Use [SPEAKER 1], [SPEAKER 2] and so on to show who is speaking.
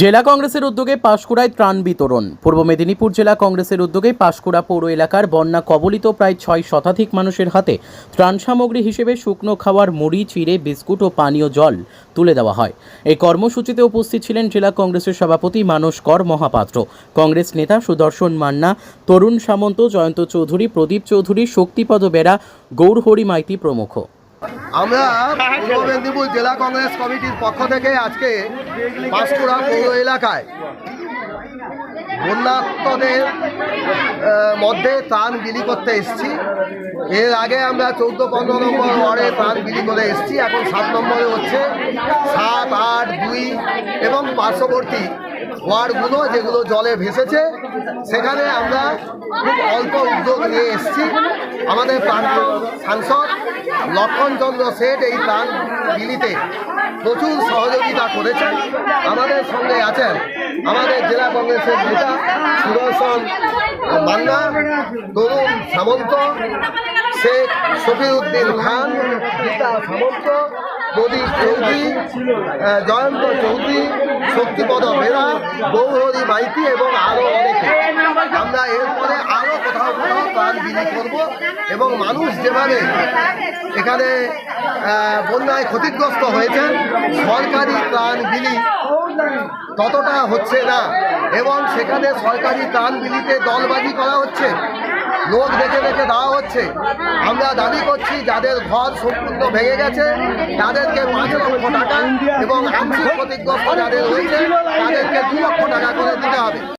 [SPEAKER 1] জেলা কংগ্রেসের উদ্যোগে পাঁশকুড়ায় ত্রাণ বিতরণ। পূর্ব মেদিনীপুর জেলা কংগ্রেসের উদ্যোগে পাঁশকুড়া পৌর এলাকার বন্যা কবলিত প্রায় ছয় শতাধিক মানুষের হাতে ত্রাণ সামগ্রী হিসেবে শুকনো খাওয়ার মুড়ি, চিড়ে, বিস্কুট ও পানীয় জল তুলে দেওয়া হয়। এই কর্মসূচিতে উপস্থিত ছিলেন জেলা কংগ্রেসের সভাপতি মানস কর মহাপাত্র, কংগ্রেস নেতা সুদর্শন মান্না, তরুণ সামন্ত, জয়ন্ত চৌধুরী, প্রদীপ চৌধুরী, শক্তিপদ বেরা, গৌরহরি মাইতি প্রমুখ।
[SPEAKER 2] আমরা পূর্ব মেদিনীপুর জেলা কংগ্রেস কমিটির পক্ষ থেকে আজকে পাঁশকুড়া পৌর এলাকায়। বন্যাত্মদের মধ্যে ত্রাণ বিলি করতে এসেছি। এর আগে আমরা চৌদ্দ পনেরো নম্বর ওয়ার্ডে ত্রাণ বিলি করে এসেছি। এখন সাত নম্বরে হচ্ছে সাত আট দুই এবং পার্শ্ববর্তী ওয়ার্ডগুলো যেগুলো জলে ভেসেছে, সেখানে আমরা খুব অল্প উদ্যোগ নিয়ে এসেছি। আমাদের প্রাক্তন সাংসদ লক্ষণচন্দ্র শেঠ এই ত্রাণ বিলিতে প্রচুর সহযোগিতা করেছেন। আমাদের সঙ্গে আছেন আমাদের জেলা কংগ্রেসের নেতা সুদর্শন মান্না, তরুণ সামন্ত, শেখ শফিউদ্দিন খান, গীতা সামন্ত, প্রদীপ চৌধুরী জয়ন্ত চৌধুরী শক্তিপদ বেরা গৌরহরি মাইতি এবং আরও অনেকে। আমরা এরপরে আরও কোথাও কোথাও প্রাণ বিলি করব এবং মানুষ যেভাবে এখানে বন্যায় ক্ষতিগ্রস্ত হয়েছেন সরকারি ত্রাণ বিলি ততটা হচ্ছে না। এবং সেখানে সরকারি ত্রাণ বিলিতে দলবাজি করা হচ্ছে। লোক দেখে দেখে দেওয়া হচ্ছে। আমরা দাবি করছি যাদের ঘর সম্পূর্ণ ভেঙে গেছে, তাদেরকে পাঁচ লক্ষ টাকা এবং আংশিক ক্ষতিগ্রস্ত যাদের হয়েছে, তাদেরকে দু লক্ষ টাকা করে দিতে হবে।